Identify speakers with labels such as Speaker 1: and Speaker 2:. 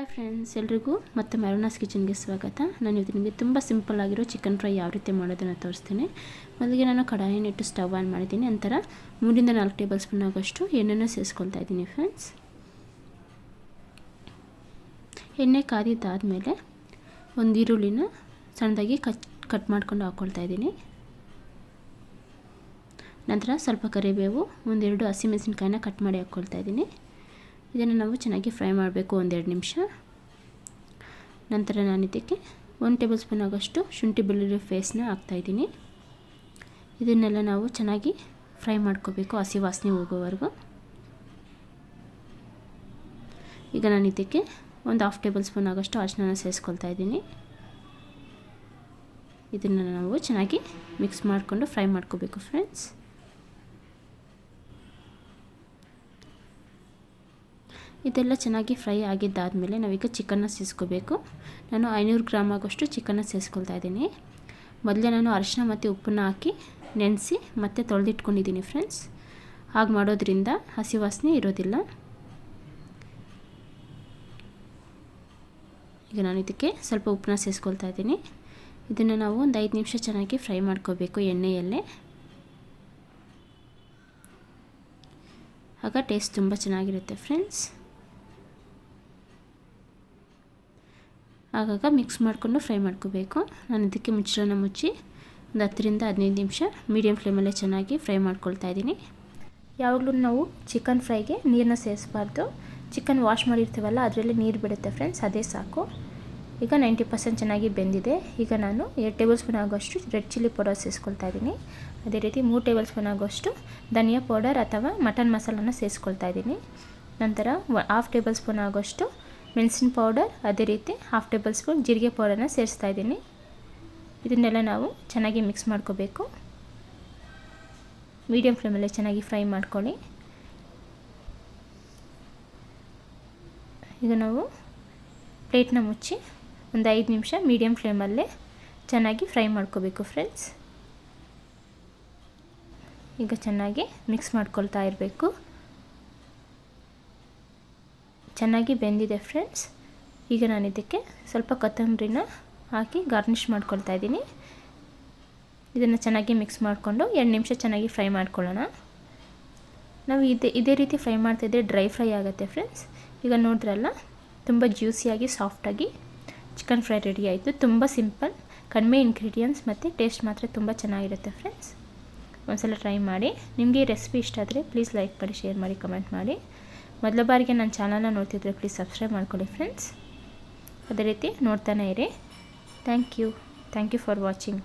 Speaker 1: Hi friends, ಎಲ್ರಿಗೂ ಮತ್ತೆ ಮೆರೋನಾಸ್ ಕಿಚನ್ಗೆ ಸ್ವಾಗತ. ನಾನು ಇವತ್ತು ನಿಮಗೆ ತುಂಬ ಸಿಂಪಲ್ ಆಗಿರೋ ಚಿಕನ್ ಫ್ರೈ ಯಾವ ರೀತಿ ಮಾಡೋದನ್ನು ತೋರಿಸ್ತೀನಿ. ಮೊದಲಿಗೆ ನಾನು ಕಡಾಯಿನಿಟ್ಟು ಸ್ಟವ್ ಆನ್ ಮಾಡಿದ್ದೀನಿ ನಂತರ ಮೂರಿಂದ ನಾಲ್ಕು ಟೇಬಲ್ ಸ್ಪೂನ್ ಆಗೋಷ್ಟು ಎಣ್ಣೆನ ಸೇರಿಸ್ಕೊಳ್ತಾ ಇದ್ದೀನಿ ಫ್ರೆಂಡ್ಸ್. ಎಣ್ಣೆ ಕಾದಿದ್ದಾದಮೇಲೆ ಒಂದು ಈರುಳ್ಳಿನ ಸಣ್ಣದಾಗಿ ಕಟ್ ಕಟ್ ಮಾಡ್ಕೊಂಡು ಹಾಕ್ಕೊಳ್ತಾ ಇದ್ದೀನಿ. ನಂತರ ಸ್ವಲ್ಪ ಕರಿಬೇವು, ಒಂದೆರಡು ಹಸಿಮೆಣಸಿನ್ಕಾಯಿನ ಕಟ್ ಮಾಡಿ ಹಾಕ್ಕೊಳ್ತಾ ಇದ್ದೀನಿ. ಇದನ್ನು ನಾವು ಚೆನ್ನಾಗಿ ಫ್ರೈ ಮಾಡಬೇಕು ಒಂದೆರಡು ನಿಮಿಷ. ನಂತರ ನಾನು ಇದಕ್ಕೆ ಒಂದು ಟೇಬಲ್ ಸ್ಪೂನ್ ಆಗೋಷ್ಟು ಶುಂಠಿ ಬೆಳ್ಳುಳ್ಳಿ ಫೇಸ್ನ ಹಾಕ್ತಾಯಿದ್ದೀನಿ ಇದನ್ನೆಲ್ಲ ನಾವು ಚೆನ್ನಾಗಿ ಫ್ರೈ ಮಾಡ್ಕೋಬೇಕು ಹಸಿ ವಾಸನೆ ಹೋಗೋವರೆಗೂ. ಈಗ ನಾನು ಇದಕ್ಕೆ ಒಂದು ಹಾಫ್ ಟೇಬಲ್ ಸ್ಪೂನ್ ಆಗೋಷ್ಟು ಅರಿಶಿನ ಸೇರಿಸ್ಕೊಳ್ತಾ ಇದ್ದೀನಿ. ಇದನ್ನು ನಾವು ಚೆನ್ನಾಗಿ ಮಿಕ್ಸ್ ಮಾಡಿಕೊಂಡು ಫ್ರೈ ಮಾಡ್ಕೋಬೇಕು ಫ್ರೆಂಡ್ಸ್. ಇದೆಲ್ಲ ಚೆನ್ನಾಗಿ ಫ್ರೈ ಆಗಿದ್ದಾದಮೇಲೆ ನಾವೀಗ ಚಿಕನ್ನ ಸೇರಿಸ್ಕೋಬೇಕು ನಾನು ಐನೂರು ಗ್ರಾಮ್ ಆಗೋಷ್ಟು ಚಿಕನ್ನ ಸೇರಿಸ್ಕೊಳ್ತಾ ಇದ್ದೀನಿ. ಮೊದಲೇ ನಾನು ಅರಿಶಿನ ಮತ್ತು ಉಪ್ಪನ್ನ ಹಾಕಿ ನೆನೆಸಿ ಮತ್ತೆ ತೊಳೆದಿಟ್ಕೊಂಡಿದ್ದೀನಿ ಫ್ರೆಂಡ್ಸ್ ಹಾಗೆ ಮಾಡೋದ್ರಿಂದ ಹಸಿ ವಾಸನೆ ಇರೋದಿಲ್ಲ. ಈಗ ನಾನು ಇದಕ್ಕೆ ಸ್ವಲ್ಪ ಉಪ್ಪನ್ನ ಸೇರಿಸ್ಕೊಳ್ತಾ ಇದ್ದೀನಿ. ಇದನ್ನು ನಾವು ಒಂದು ಐದು ನಿಮಿಷ ಚೆನ್ನಾಗಿ ಫ್ರೈ ಮಾಡ್ಕೋಬೇಕು ಎಣ್ಣೆಯಲ್ಲೇ. ಆಗ ಟೇಸ್ಟ್ ತುಂಬ ಚೆನ್ನಾಗಿರುತ್ತೆ ಫ್ರೆಂಡ್ಸ್ ಆಗಾಗ ಮಿಕ್ಸ್ ಮಾಡಿಕೊಂಡು ಫ್ರೈ ಮಾಡ್ಕೋಬೇಕು. ನಾನು ಇದಕ್ಕೆ ಮುಚ್ಚಳನ ಮುಚ್ಚಿ ಒಂದು ಹತ್ತರಿಂದ ಹದಿನೈದು ನಿಮಿಷ ಮೀಡಿಯಮ್ ಫ್ಲೇಮಲ್ಲೇ ಚೆನ್ನಾಗಿ ಫ್ರೈ ಮಾಡ್ಕೊಳ್ತಾ ಇದ್ದೀನಿ. ಯಾವಾಗಲೂ ನಾವು ಚಿಕನ್ ಫ್ರೈಗೆ ನೀರನ್ನ ಸೇರಿಸಬಾರ್ದು. ಚಿಕನ್ ವಾಶ್ ಮಾಡಿರ್ತೀವಲ್ಲ, ಅದರಲ್ಲಿ ನೀರು ಬಿಡುತ್ತೆ ಫ್ರೆಂಡ್ಸ್ ಅದೇ ಸಾಕು. ಈಗ ನೈಂಟಿ ಪರ್ಸೆಂಟ್ ಚೆನ್ನಾಗಿ ಬೆಂದಿದೆ. ಈಗ ನಾನು ಎರಡು ಟೇಬಲ್ ಸ್ಪೂನ್ ಆಗೋಷ್ಟು ರೆಡ್ ಚಿಲ್ಲಿ ಪೌಡರ್ ಸೇರಿಸ್ಕೊಳ್ತಾ ಇದ್ದೀನಿ. ಅದೇ ರೀತಿ ಮೂರು ಟೇಬಲ್ ಸ್ಪೂನ್ ಆಗೋಷ್ಟು ಧನಿಯಾ ಪೌಡರ್ ಅಥವಾ ಮಟನ್ ಮಸಾಲನ ಸೇರಿಸ್ಕೊಳ್ತಾ ಇದ್ದೀನಿ. ನಂತರ ಹಾಫ್ ಟೇಬಲ್ ಸ್ಪೂನ್ ಆಗೋಷ್ಟು ಮೆಣಸಿನ ಪೌಡರ್ ಅದೇ ರೀತಿ ಹಾಫ್ ಟೇಬಲ್ ಸ್ಪೂನ್ ಜೀರಿಗೆ ಪೌಡರ್ನ ಸೇರಿಸ್ತಾ ಇದ್ದೀನಿ. ಇದನ್ನೆಲ್ಲ ನಾವು ಚೆನ್ನಾಗಿ ಮಿಕ್ಸ್ ಮಾಡ್ಕೋಬೇಕು. ಮೀಡಿಯಮ್ ಫ್ಲೇಮಲ್ಲಿ ಚೆನ್ನಾಗಿ ಫ್ರೈ ಮಾಡ್ಕೊಳ್ಳಿ. ಈಗ ನಾವು ಪ್ಲೇಟ್ನ ಮುಚ್ಚಿ ಒಂದು ಐದು ನಿಮಿಷ ಮೀಡಿಯಮ್ ಫ್ಲೇಮಲ್ಲೇ ಚೆನ್ನಾಗಿ ಫ್ರೈ ಮಾಡ್ಕೋಬೇಕು ಫ್ರೆಂಡ್ಸ್ ಈಗ ಚೆನ್ನಾಗಿ ಮಿಕ್ಸ್ ಮಾಡ್ಕೊಳ್ತಾ ಇರಬೇಕು. ಚೆನ್ನಾಗಿ ಬೆಂದಿದೆ ಫ್ರೆಂಡ್ಸ್ ಈಗ ನಾನು ಇದಕ್ಕೆ ಸ್ವಲ್ಪ ಕೊತ್ತಂಬರಿನ ಹಾಕಿ ಗಾರ್ನಿಷ್ ಮಾಡ್ಕೊಳ್ತಾ ಇದ್ದೀನಿ. ಇದನ್ನು ಚೆನ್ನಾಗಿ ಮಿಕ್ಸ್ ಮಾಡಿಕೊಂಡು ಎರಡು ನಿಮಿಷ ಚೆನ್ನಾಗಿ ಫ್ರೈ ಮಾಡ್ಕೊಳ್ಳೋಣ. ನಾವು ಇದೇ ಇದೇ ರೀತಿ ಫ್ರೈ ಮಾಡ್ತಾಯಿದ್ರೆ ಡ್ರೈ ಫ್ರೈ ಆಗುತ್ತೆ ಫ್ರೆಂಡ್ಸ್ ಈಗ ನೋಡಿದ್ರಲ್ಲ, ತುಂಬ ಜ್ಯೂಸಿಯಾಗಿ ಸಾಫ್ಟಾಗಿ ಚಿಕನ್ ಫ್ರೈ ರೆಡಿ ಆಯಿತು. ತುಂಬ ಸಿಂಪಲ್ ಕಡಿಮೆ ಇಂಗ್ರೀಡಿಯೆಂಟ್ಸ್ ಮತ್ತು ಟೇಸ್ಟ್ ಮಾತ್ರ ತುಂಬ ಚೆನ್ನಾಗಿರುತ್ತೆ ಫ್ರೆಂಡ್ಸ್ ಒಂದ್ಸಲ ಟ್ರೈ ಮಾಡಿ. ನಿಮಗೆ ರೆಸಿಪಿ ಇಷ್ಟ ಆದರೆ ಪ್ಲೀಸ್ ಲೈಕ್ ಮಾಡಿ ಶೇರ್ ಮಾಡಿ ಕಮೆಂಟ್ ಮಾಡಿ. ಮೊದಲ ಬಾರಿಗೆ ನನ್ನ ಚಾನಲ್ನ ನೋಡ್ತಿದ್ರೆ ಪ್ಲೀಸ್ ಸಬ್ಸ್ಕ್ರೈಬ್ ಮಾಡ್ಕೊಳ್ಳಿ ಫ್ರೆಂಡ್ಸ್ ಅದೇ ರೀತಿ ನೋಡ್ತಾನೆ ಇರಿ. Thank you thank you for watching